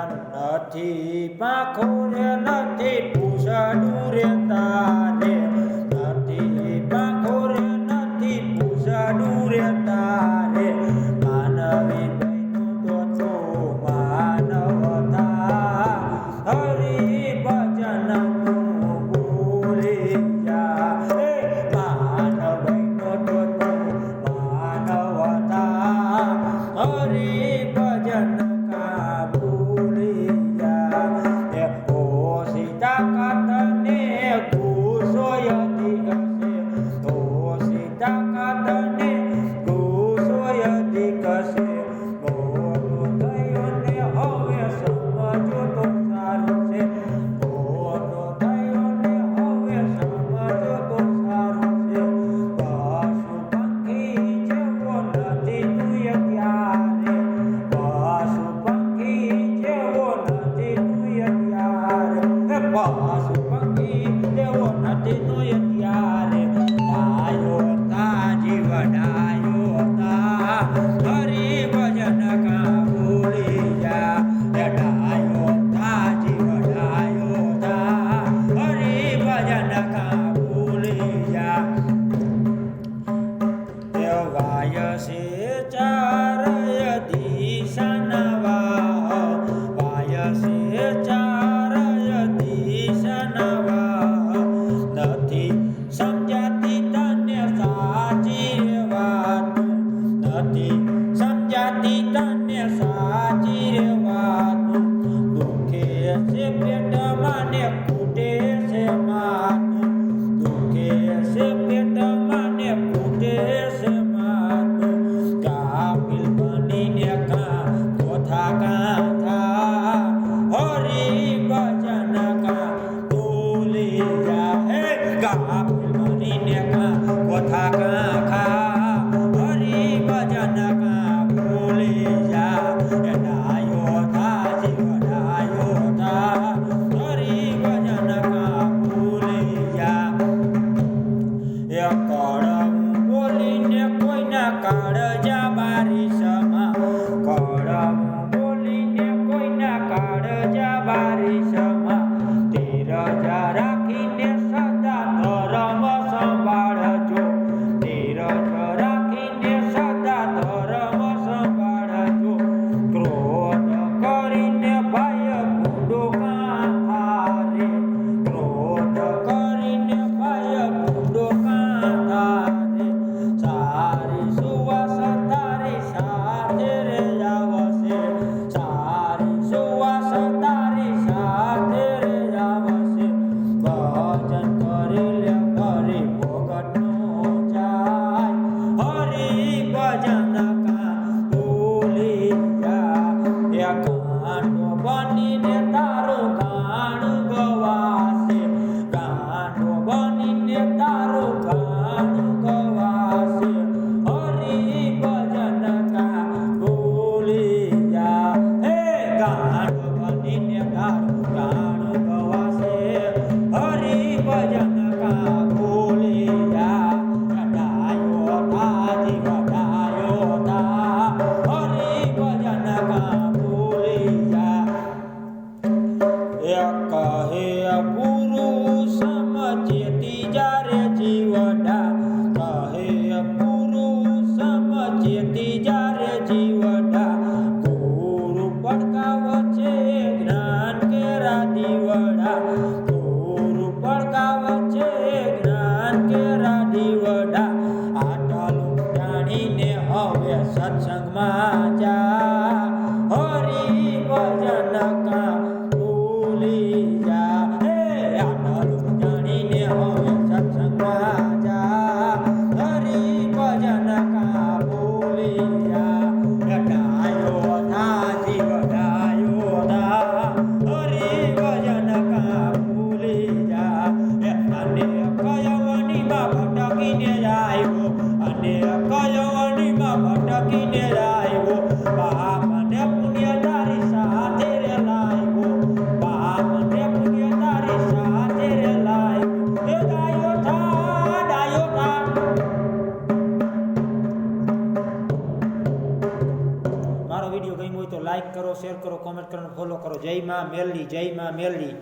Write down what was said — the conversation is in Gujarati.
નથી પાંખો રે નથી પૂછડું રે Harisha. રે લાવ્યો. થા મારો વીડિયો ગમ્યો હોય તો લાઈક કરો શેર કરો કોમેન્ટ કરો ફોલો કરો. જય માં મેલડી જય માં મેલડી